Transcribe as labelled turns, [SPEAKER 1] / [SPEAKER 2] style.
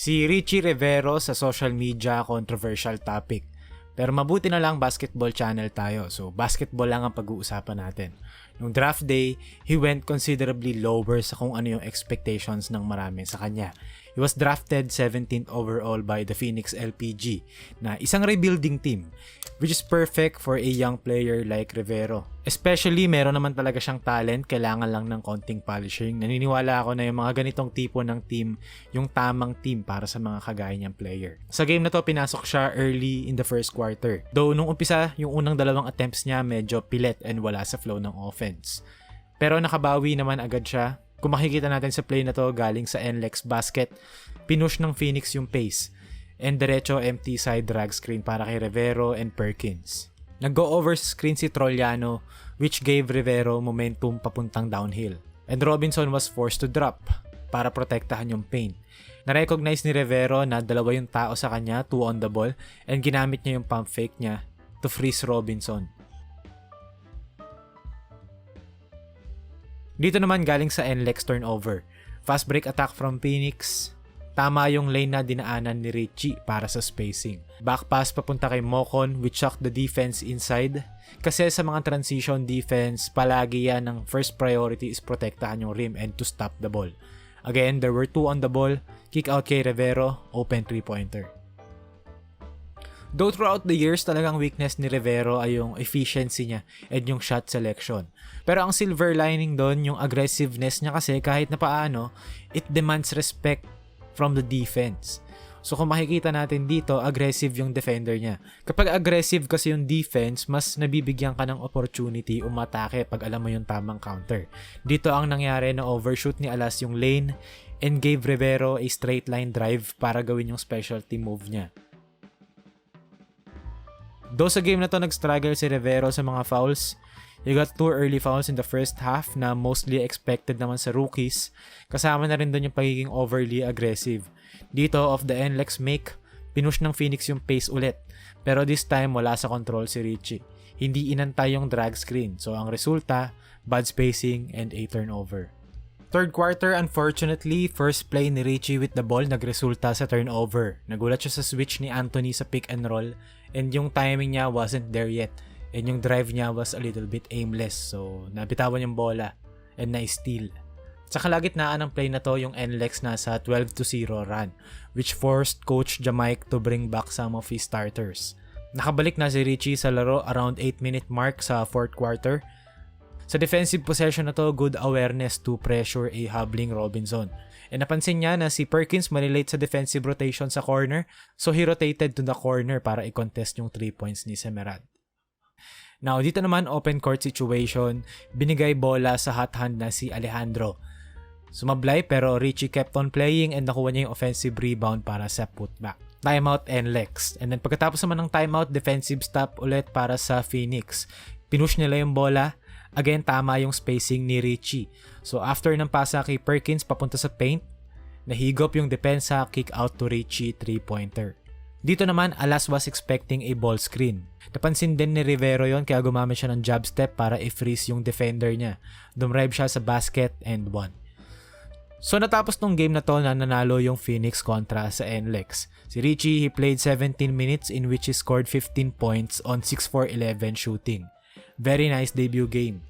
[SPEAKER 1] Si Richie Rivero sa social media controversial topic. Pero mabuti na lang basketball channel tayo. So basketball lang ang pag-uusapan natin. Nung draft day, he went considerably lower sa kung ano yung expectations ng marami sa kanya. He was drafted 17th overall by the Phoenix LPG na isang rebuilding team which is perfect for a young player like Rivero. Especially meron naman talaga siyang talent, kailangan lang ng konting polishing. Naniniwala ako na yung mga ganitong tipo ng team, yung tamang team para sa mga kagaya niyang player. Sa game na to, pinasok siya early in the first quarter. Though nung umpisa, yung unang dalawang attempts niya medyo pilit and wala sa flow ng offense. Pero nakabawi naman agad siya. Kung makikita natin sa play na to galing sa NLEX basket, pinush ng Phoenix yung pace and diretso empty side drag screen para kay Rivero and Perkins. Nag-go over screen si Trollano which gave Rivero momentum papuntang downhill. And Robinson was forced to drop para protektahan yung paint. Na-recognize ni Rivero na dalawa yung tao sa kanya, two on the ball, and ginamit niya yung pump fake niya to freeze Robinson. Dito naman galing sa NLEX turnover. Fast break attack from Phoenix. Tama yung lane na dinaanan ni Richie para sa spacing. Back pass papunta kay Mokon which shocked the defense inside. Kasi sa mga transition defense, palagi yan ang first priority is protektahan yung rim and to stop the ball. Again, there were two on the ball. Kick out kay Rivero, open three-pointer. Though throughout the years, talagang weakness ni Rivero ay yung efficiency niya and yung shot selection. Pero ang silver lining doon, yung aggressiveness niya kasi kahit na paano, it demands respect from the defense. So kung makikita natin dito, aggressive yung defender niya. Kapag aggressive kasi yung defense, mas nabibigyan ka ng opportunity umatake pag alam mo yung tamang counter. Dito ang nangyari na overshoot ni Alas yung lane and gave Rivero a straight line drive para gawin yung specialty move niya. Do sa game na to nag-struggle si Rivero sa mga fouls. He got two early fouls in the first half na mostly expected naman sa rookies. Kasama na rin doon yung pagiging overly aggressive. Dito, off the end, Lex make, pinush ng Phoenix yung pace ulit. Pero this time, wala sa control si Richie. Hindi inantay yung drag screen. So, ang resulta, bad spacing and a turnover. Third quarter, unfortunately, first play ni Richie with the ball nagresulta sa turnover. Nagulat siya sa switch ni Anthony sa pick and roll and yung timing niya wasn't there yet. And yung drive niya was a little bit aimless. So, nabitawan yung bola and na-steal. Sa kalagitnaan ng play na to, yung NLEX nasa 12 to 0 run, which forced Coach Jamaic to bring back some of his starters. Nakabalik na si Richie sa laro around 8 minute mark sa fourth quarter. Sa defensive possession na to, good awareness to pressure a hobbling Robinson. And napansin niya na si Perkins malilate sa defensive rotation sa corner, so he rotated to the corner para i-contest yung 3 points ni Semerad. Now, dito naman open court situation, binigay bola sa hot hand na si Alejandro. Sumablay pero Richie kept on playing and nakuha niya yung offensive rebound para sa putback. Timeout and Lex. And then pagkatapos naman ng timeout, defensive stop ulit para sa Phoenix. Pinush nila yung bola. Again, tama yung spacing ni Richie. So after ng pasa kay Perkins papunta sa paint, nahigop yung depensa, kick out to Richie, 3-pointer. Dito naman, Alas was expecting a ball screen. Napansin din ni Rivero yon kaya gumamit siya ng jab step para i-freeze yung defender niya. Dumrive siya sa basket and won. So natapos tong game na to na nanalo yung Phoenix kontra sa NLEX. Si Richie, he played 17 minutes in which he scored 15 points on 6-4-11 shooting. Very nice debut game.